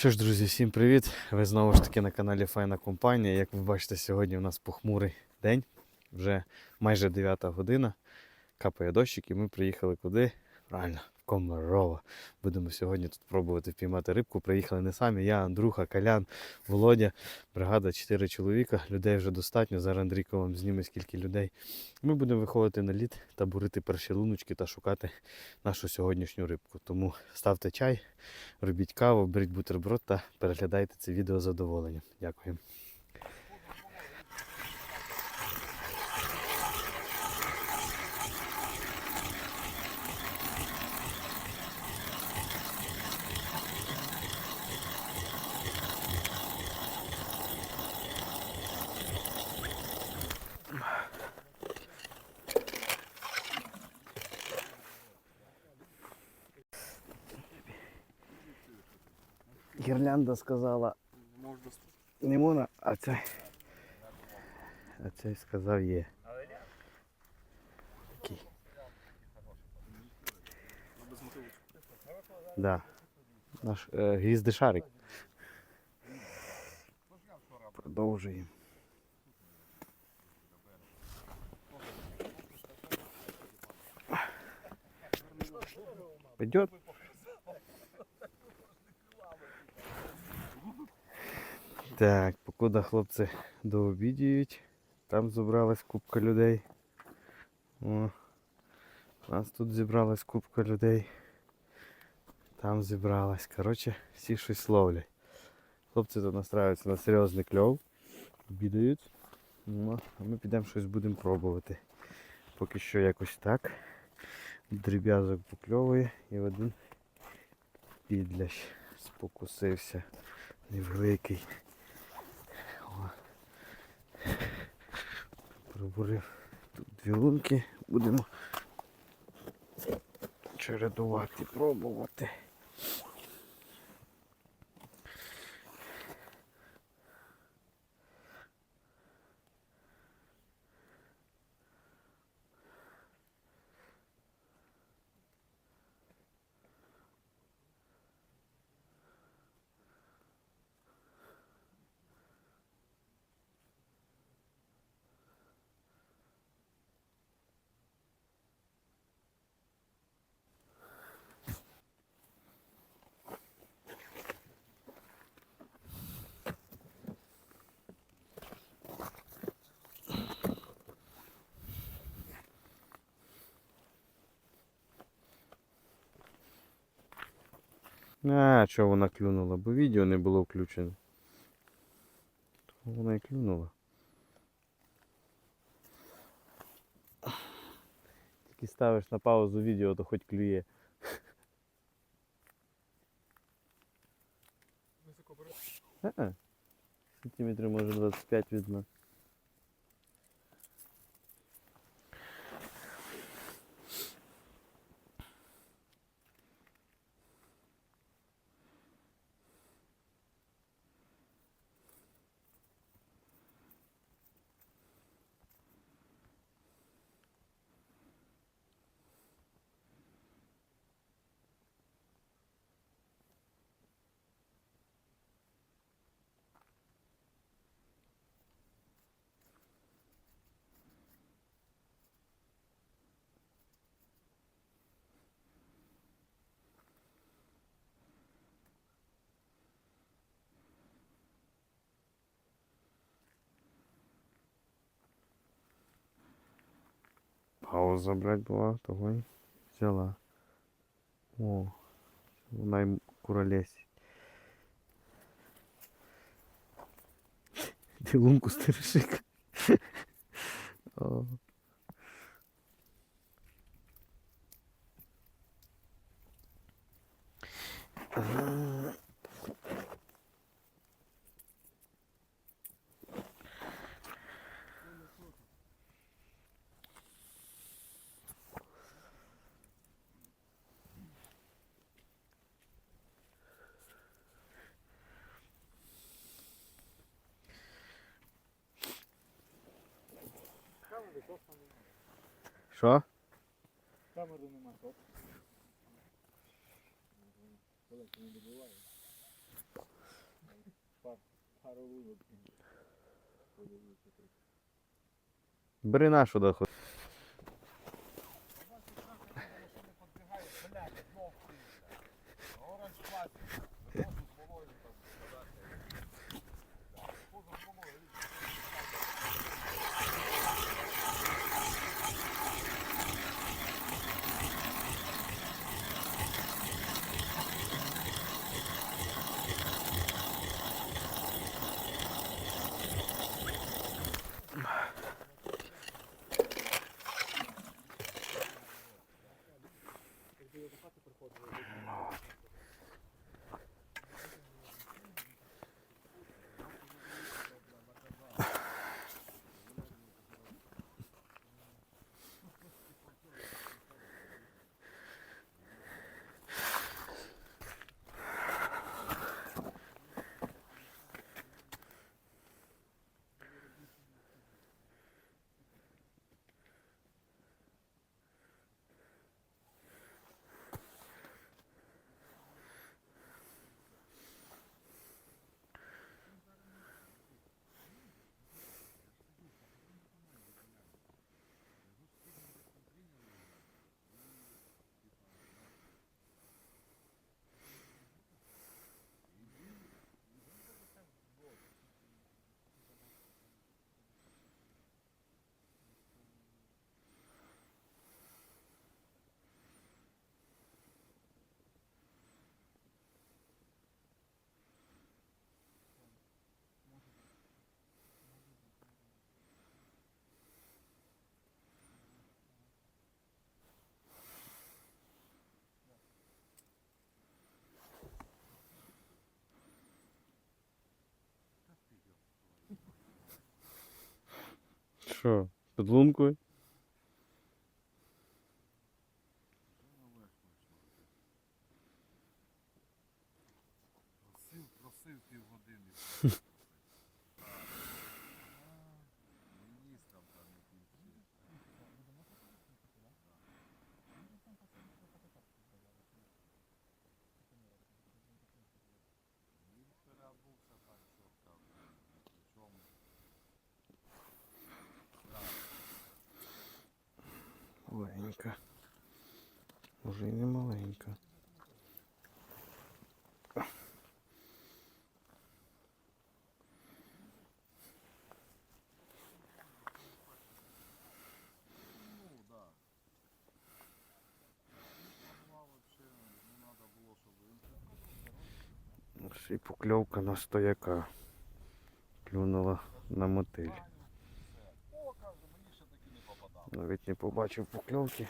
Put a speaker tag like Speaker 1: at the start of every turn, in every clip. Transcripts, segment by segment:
Speaker 1: Що ж, друзі, всім привіт! Ви знову ж таки на каналі Файна Компанія. Як ви бачите, сьогодні у нас похмурий день, вже майже 9 година. Капає дощик і ми приїхали куди? Правильно, в Комарово. Будемо сьогодні тут пробувати впіймати рибку. Приїхали не самі. Я, Андрюха, Колян, Володя, бригада 4 чоловіка. Людей вже достатньо. Зараз Андрійко вам зніме скільки людей. Ми будемо виходити на лід та бурити перші луночки та шукати нашу сьогоднішню рибку. Тому ставте чай, робіть каву, беріть бутерброд та переглядайте це відео з задоволенням. Дякую. Гірлянда сказала не можна, а цей. А цей сказав є. Такий. Да. Наш е, гвіздишарик. Продовжуємо. Пойдет? Так, покуда хлопці дообідіють, там зібралась купка людей. О, у нас тут зібралась купка людей. Там зібралась. Коротше, всі щось ловлять. Хлопці тут настраюються на серйозний кльов. Обідають. Ну, а ми підемо щось будемо пробувати. Поки що якось так. Дріб'язок покльовує і один підлящ спокусився. Невеликий. Пробурив тут дві лунки. Будемо чередувати, пробувати. А, чого вона клюнула? Бо відео не було включене. Вона і клюнула. Тільки ставиш на паузу відео, то хоч клює. Високо А, сантиметрів може 25 видно. Пауза, блядь, була, того взяла. О, вона й куролесить. Ти лунку стережик. Що?
Speaker 2: Камеру нема, топ. Далеко не добуває.
Speaker 3: Пару лунок.
Speaker 1: Бери нашу доход. Що, під?
Speaker 4: Просив, просив півгодини. Міністрам там якийсь. Він переобувся так, що там. Причому
Speaker 1: Маленька. Уже і не маленька. Й покльовка на стояка. Клюнула на мотиль.
Speaker 4: О, каже, мені ще таки не попадав.
Speaker 1: Навіть не побачив покльовки,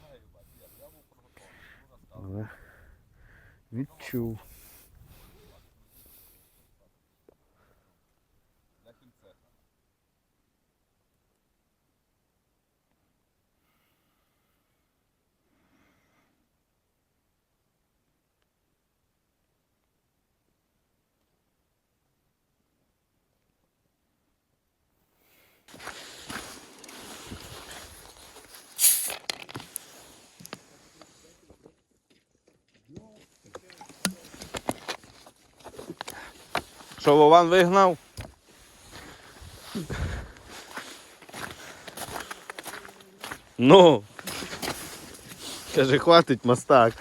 Speaker 4: Давай, їбать, я, я був приготовлений, ну розказуй.
Speaker 1: але відчув.
Speaker 4: Для кінцеха.
Speaker 1: Що Вован вигнав? Ну. Каже, хватить мостак.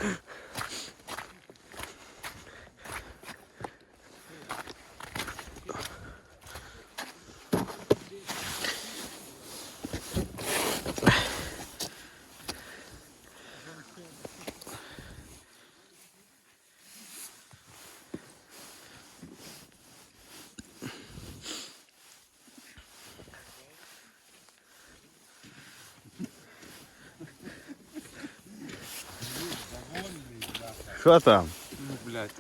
Speaker 1: Що там?
Speaker 4: Ну, блядь,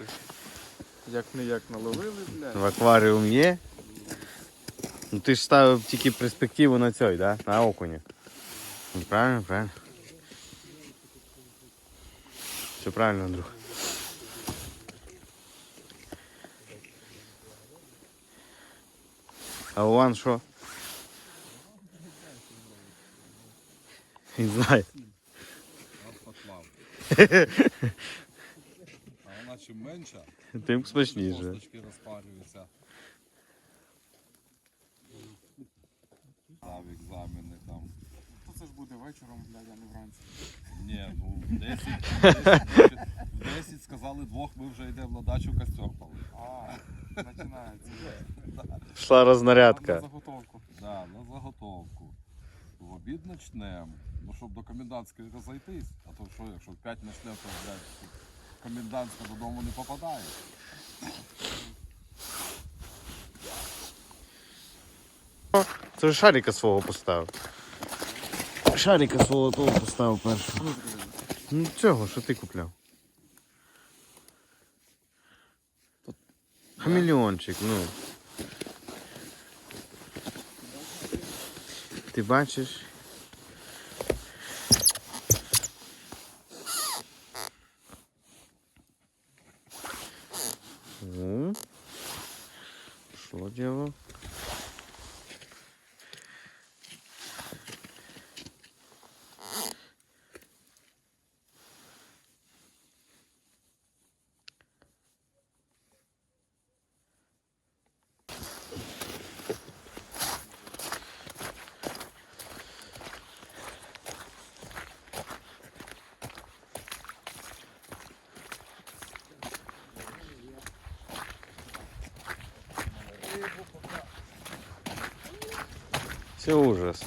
Speaker 4: як не як наловили, блядь.
Speaker 1: В акваріум є? Ну ти ж ставив тільки перспективу на цій, да? На окуні. Ну, правильно, правильно. Все правильно, Андрюх. А Іван що? Він знає.
Speaker 4: чим менше,
Speaker 1: тим смачніше.
Speaker 4: Косточки екзамени там.
Speaker 5: То це ж буде вечором, бля, я не вранці.
Speaker 4: Ні, ну в 10, в 10 сказали двох, ми вже йдемо на дачу костер.
Speaker 5: А, починається. Шла
Speaker 1: рознарядка.
Speaker 5: На заготовку.
Speaker 4: Да, на заготовку. В обід почнемо. Ну щоб до комендантської розійтись, а то що, якщо в 5 почнемо, то блядь, комендантська додому не попадає.
Speaker 1: Це ж шарика свого поставив. Шарика свого того поставив першого. Ну цього, що ти купляв. Хамільйончик, ну. Ти бачиш? Ну, що діло? Це ужас.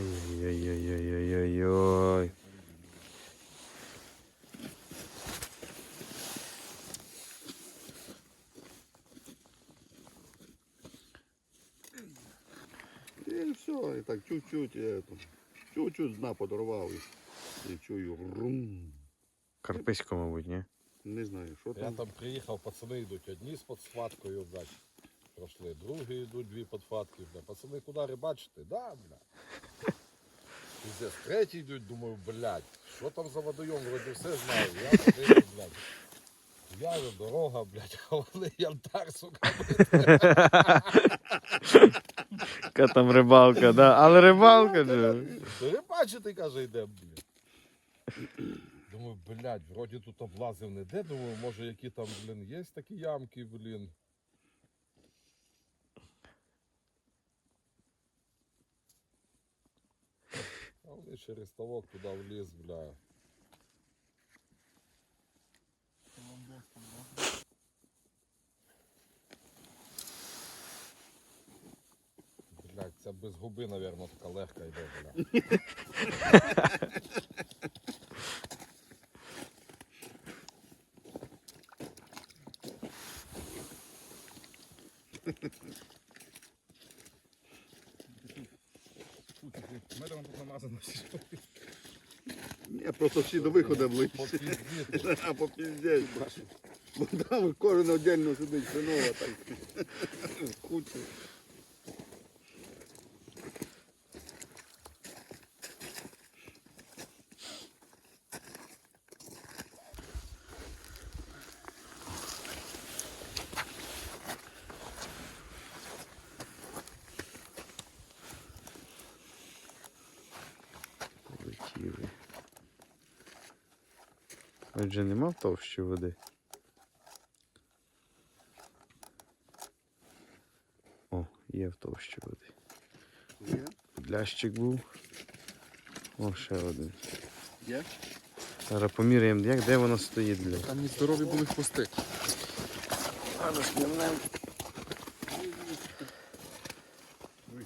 Speaker 1: Ай-яй-яй-яй-яй-яй.
Speaker 6: І все, і так чуть-чуть, чуть-чуть дна подорвав і, і чую рум.
Speaker 1: Карписько, мабуть, ні?
Speaker 6: Не знаю, що
Speaker 4: Я
Speaker 6: там.
Speaker 4: там приїхав, пацани йдуть одні з подсхваткою, блядь. Пройшли, другі йдуть, дві подхватки, бля. Пацани, куди рибачити? Да, бля. Пиздец, третій йдуть, думаю, блядь, що там за водойом, вроді все знаю. Я подивлюсь, блядь. Я же дорога, блядь, а вони янтар, сука,
Speaker 1: Яка там рибалка, да? Але рибалка же.
Speaker 4: Рибачити, каже, йде, блядь. Думаю, блядь, вроді тут облазив не де, думаю, може які там, блін, є такі ямки, блін. А вони через ставок туди ліс, бля. Блядь, це без губи, наверное, така легка йде, бля.
Speaker 5: Медом тут намазано всі.
Speaker 6: Ні, до виходу ближче.
Speaker 4: А
Speaker 6: А попіздець. Бо там кожен отдельно сидить, синова так. Куча.
Speaker 1: Отже, нема в товщі води. О, є в товщі води.
Speaker 6: Є?
Speaker 1: Плящик був. О, ще один.
Speaker 6: Є?
Speaker 1: Зараз поміряємо, як де воно стоїть, блядь.
Speaker 5: Там нездорові були хвости.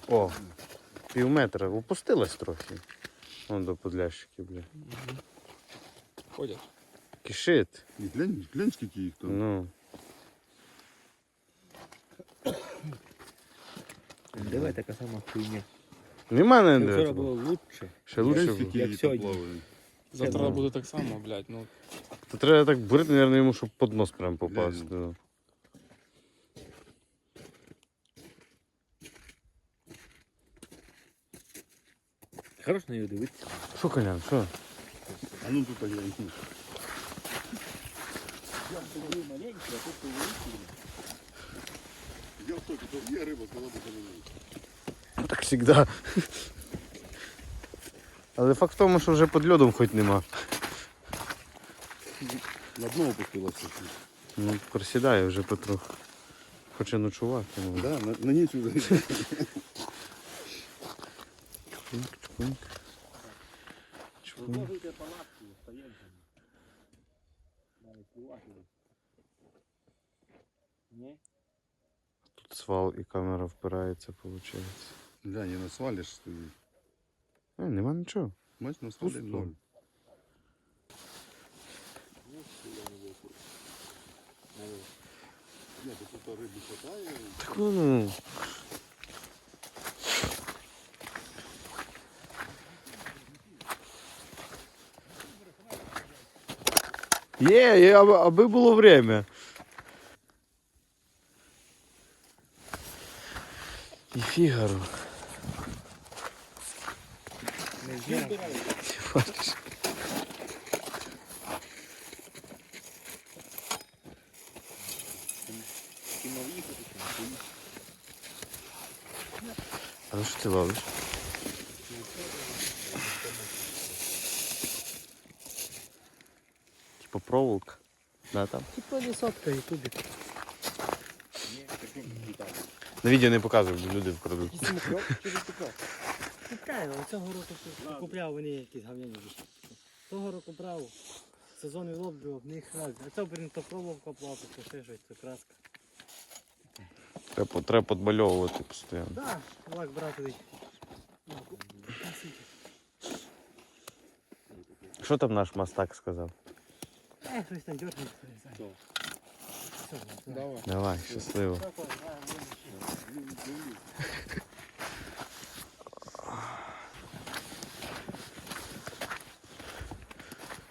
Speaker 1: О, пів метра. Опустилась трохи. Вон до подлящиків, бля.
Speaker 5: Ходять.
Speaker 1: Кишит.
Speaker 6: І глянь, глянь, скільки їх там.
Speaker 1: Ну.
Speaker 2: Давай така сама хуйня.
Speaker 1: Нема не
Speaker 2: Вчора
Speaker 1: де.
Speaker 2: було лучше.
Speaker 1: Ще
Speaker 6: Глянь,
Speaker 1: лучше
Speaker 6: скільки
Speaker 1: було.
Speaker 2: Як
Speaker 6: їх там
Speaker 2: сьогодні.
Speaker 6: плаває.
Speaker 5: Завтра буде так само, блядь. Ну,
Speaker 1: То треба так бурити, мабуть, йому, щоб під нос прям попасти. Да.
Speaker 2: Хорош на нього дивитися.
Speaker 1: Що, Колян, що?
Speaker 6: А ну тут глянь.
Speaker 2: Я був маленький, а тут великий.
Speaker 6: Я в шокі, то є риба, коли буде немає.
Speaker 1: Ну, Так завжди. Але факт в тому, що вже під льодом хоч нема.
Speaker 6: На дно опустилося.
Speaker 1: Ну, просідає вже потроху. Хоче ночувати. Ну.
Speaker 6: Да, на, на ніч уже.
Speaker 1: Чпуньк, чпуньк. Чпуньк. камера впирається, виходить.
Speaker 6: Глянь, я на свалі ж стоїть.
Speaker 1: Е, нема нічого.
Speaker 6: Бач, на свалі
Speaker 1: Пусто.
Speaker 6: ноль. Ні, то тут риби хватає.
Speaker 1: Так ну, ну. Є, є, аби, аби було время. І фігаро.
Speaker 2: Не
Speaker 1: бачиш? А ну що ти ловиш? Типа проволока. Да, там.
Speaker 2: Типа десятка і тобі.
Speaker 1: На відео не показують, бо люди вкрадуть.
Speaker 2: Мокрок чи? Ну правильно, цього року купляв вони якісь говняні вішки. Того року брав, сезон вилоблював, в них раз. А цього блін, то пробувка платить, то ще щось, то краска.
Speaker 1: Треба, треба подбальовувати постійно.
Speaker 2: Да, лак брати.
Speaker 1: Що там наш мастак сказав?
Speaker 2: Е, щось там дьорнеться, не знаю.
Speaker 5: Давай.
Speaker 1: Давай, щасливо.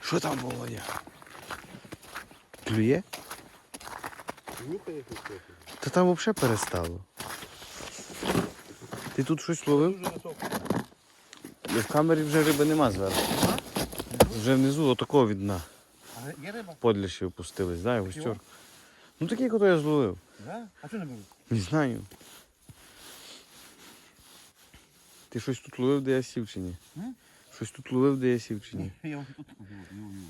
Speaker 1: Що там? Клює?
Speaker 6: Нюхає якось трохи.
Speaker 1: Та там взагалі перестало. Ти тут щось ловив? І в камері вже риби нема зверху. Вже внизу отакого від дна.
Speaker 2: Є риба?
Speaker 1: Подліші опустились, да, і густьор. Ну такий, який я зловив.
Speaker 2: Да? А що не беруть?
Speaker 1: Не знаю. Ти щось тут ловив, де я сів чи ні?
Speaker 2: М?
Speaker 1: Щось тут ловив, де я сів чи ні?
Speaker 2: Я вам тут купив, не увидел.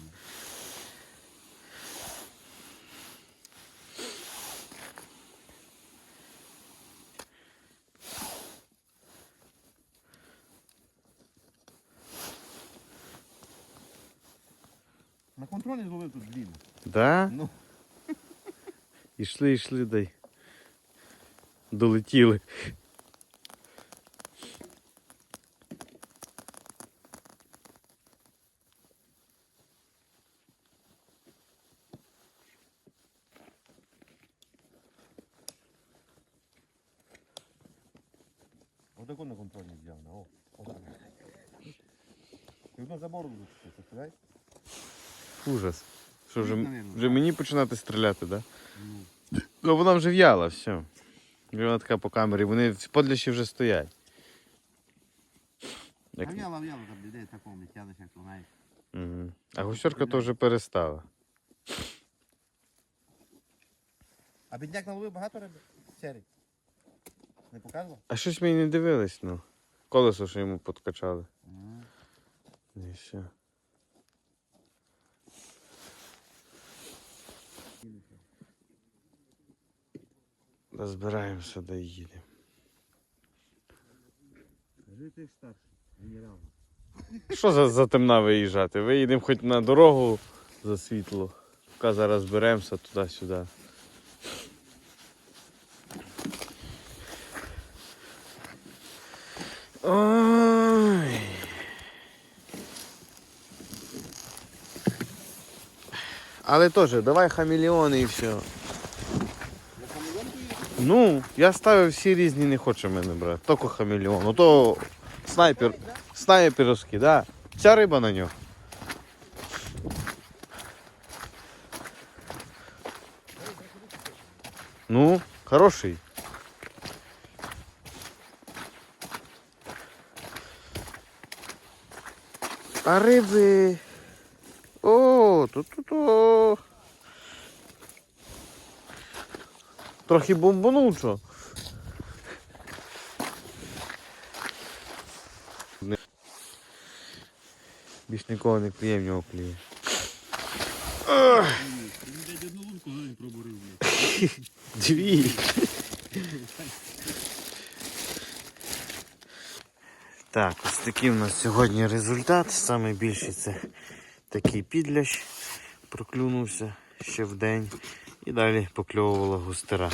Speaker 2: На контролі зловив тут блін.
Speaker 1: Да?
Speaker 2: Ну.
Speaker 1: Ішли, ішли, дай. Долетіли.
Speaker 6: Отако на контролі взяв. на, О, отак. І воно за бороду випустив, представляєш?
Speaker 1: Ужас. Що вже, вже мені починати стріляти, да? Ну вона вже в'яла, все. Вона така по камері, вони в подліші вже стоять. Як...
Speaker 7: В'яла, в'яла, там людей такого не тянеш, як знаєш.
Speaker 1: Угу. А гусьорка то вже перестала.
Speaker 7: А бідняк наловив багато риби? Серій. Не показував?
Speaker 1: А щось ми не дивились, ну. Колесо, що йому подкачали. І все. Розбираємося, де їдемо.
Speaker 7: Скажи ти старший, генерал.
Speaker 1: Що за, за темна виїжджати? Виїдемо хоч на дорогу за світло. Поки зараз беремося туди-сюди. Ой. Але теж, давай хамелеони і все. Ну, я ставив всі різні, не хоче мене брати. Тільки хамелеон. Ото снайпер. Снайперовський, да. Вся риба на нього. Ну, хороший. А риби. О, тут тут. -о. Трохи бомбанув, що? Більш нікого не кліє, в нього кліє. Дві. Так, ось такий у нас сьогодні результат. Саме більший це такий підлящ проклюнувся ще в день. І далі покльовувала густера.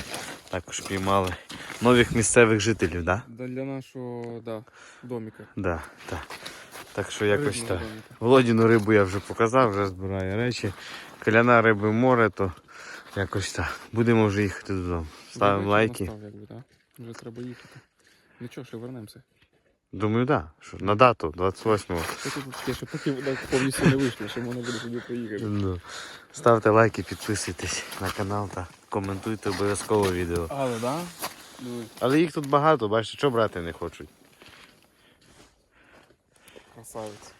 Speaker 1: Також піймали нових місцевих жителів, так?
Speaker 5: Да, Для нашого да, доміка.
Speaker 1: Да, так. Так що якось
Speaker 5: Рибного
Speaker 1: так.
Speaker 5: доміка.
Speaker 1: Володіну рибу я вже показав, вже збираю речі. Каляна риби море, то якось так. Будемо вже їхати додому. Ставимо лайки.
Speaker 5: настав, якби, да? Вже треба їхати. Нічого, ще вернемося.
Speaker 1: Думаю, так. Да. Що, на дату, 28-го.
Speaker 5: Що тут таке, поки вода повністю не вийшло, що можна буде сюди поїхати.
Speaker 1: Ну. Ставте лайки, підписуйтесь на канал та коментуйте обов'язково відео.
Speaker 5: Але, да?
Speaker 1: Але їх тут багато, бачите, що брати не хочуть.
Speaker 5: красавець.